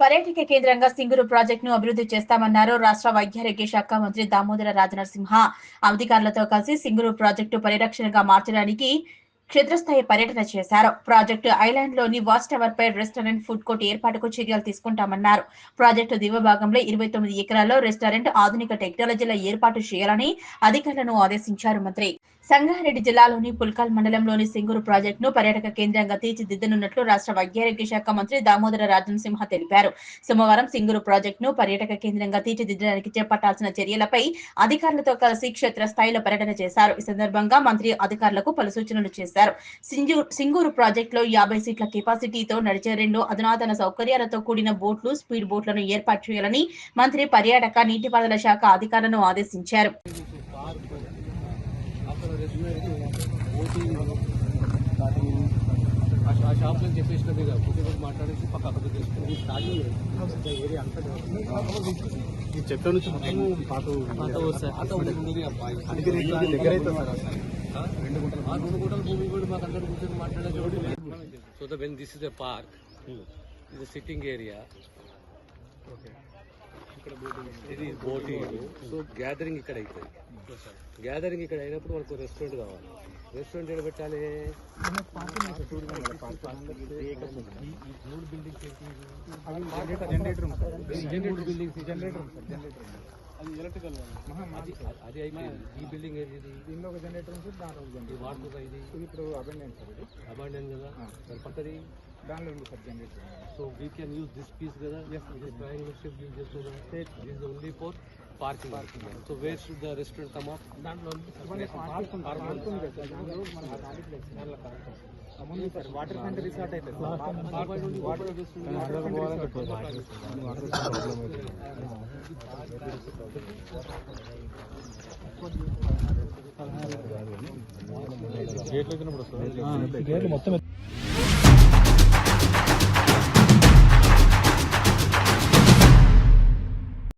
పర్యాటక కేంద్రంగా సింగూరు ప్రాజెక్టును అభివృద్ధి చేస్తామన్నారు రాష్ట్ర వైద్యారోగ్య శాఖ మంత్రి దామోదర రాజనరసింహ. అధికారులతో కలిసి సింగూరు ప్రాజెక్టు పరిరక్షణగా మార్చడానికి క్షేత్రస్థాయి పర్యటన చేశారు. ప్రాజెక్టు ఐలాండ్లోని వాచ్ టవర్ పై రెస్టారెంట్ ఫుడ్ కోర్ట్ ఏర్పాటుకు చర్యలు తీసుకుంటామన్నారు. ప్రాజెక్టు దిగువ భాగంలో ఇరవై తొమ్మిది ఎకరాల్లో రెస్టారెంట్ ఆధునిక టెక్నాలజీల ఏర్పాటు చేయాలని అధికారులను ఆదేశించారు మంత్రి. సంగారెడ్డి జిల్లాలోని పుల్కాల్ మండలంలోని సింగూరు ప్రాజెక్టును పర్యాటక కేంద్రంగా తీర్చిదిద్దనున్నట్లు రాష్ట్ర వైద్యారోగ్య శాఖ మంత్రి దామోదర రాజనసింహ తెలిపారు. సోమవారం సింగూరు ప్రాజెక్టును పర్యాటక కేంద్రంగా తీర్చిదిద్దడానికి చేపట్టాల్సిన చర్యలపై అధికారులతో కలిసి క్షేత్రస్థాయిలో పర్యటన చేశారు. ఈ సందర్భంగా మంత్రి అధికారులకు పలు సూచనలు చేశారు. సింగూరు ప్రాజెక్టులో యాభై సీట్ల కెపాసిటీతో నడిచే రెండు అధునాతన సౌకర్యాలతో కూడిన బోట్లు స్పీడ్ బోట్లను ఏర్పాటు చేయాలని మంత్రి పర్యాటక నీటిపారుదల శాఖ అధికారులను ఆదేశించారు. ఆ షాప్ అని చెప్పేసిన మీద కొద్దిగా మాట్లాడేసి పక్క అక్కడ స్టార్టింగ్ ఏరియా అంతా ఈ చెట్ల నుంచి పాత పాత ఊరు సార్ పాత ఊరు ఉన్నది అబ్బాయి అందుకే దీనికి దగ్గర అవుతుంది సార్ ఆ? రెండు గుంటలు ఆ రెండు గుంటల భూమి కూడా మాకు అందరు కూర్చొని మాట్లాడే so the when this is a park ఇది సిట్టింగ్ ఏరియా ఇది బోటింగ్ సో గ్యాదరింగ్ ఇక్కడ అవుతుంది గ్యాదరింగ్ ఇక్కడ అయినప్పుడు మనకు రెస్టారెంట్ కావాలి. రెస్టారెంట్ ఎక్కడ పెట్టాలి జనరేటర్ జనరేటర్ అది ఎలక్ట్రికల్ అది అది అయిపోయింది ఈ బిల్డింగ్ ఏది దీనిలో ఒక జనరేటర్ ఉంటుంది దాంట్లో ఒక ఇది వాడుతుందా ఇది ఇది ఇప్పుడు అబెండెన్స్ సార్ ఇది అబాండన్ కదా మరి పక్కది దానిలో ఉంది sir generator so we can use this piece కదా ఇది ట్రయాంగులర్ షేప్ యూజ్ చేస్తుందా this only for parking so where should the restaurant come up దాంట్లో వాటర్ సెంటర్ రిసార్ట్ అయితే గేట్లు మొత్తం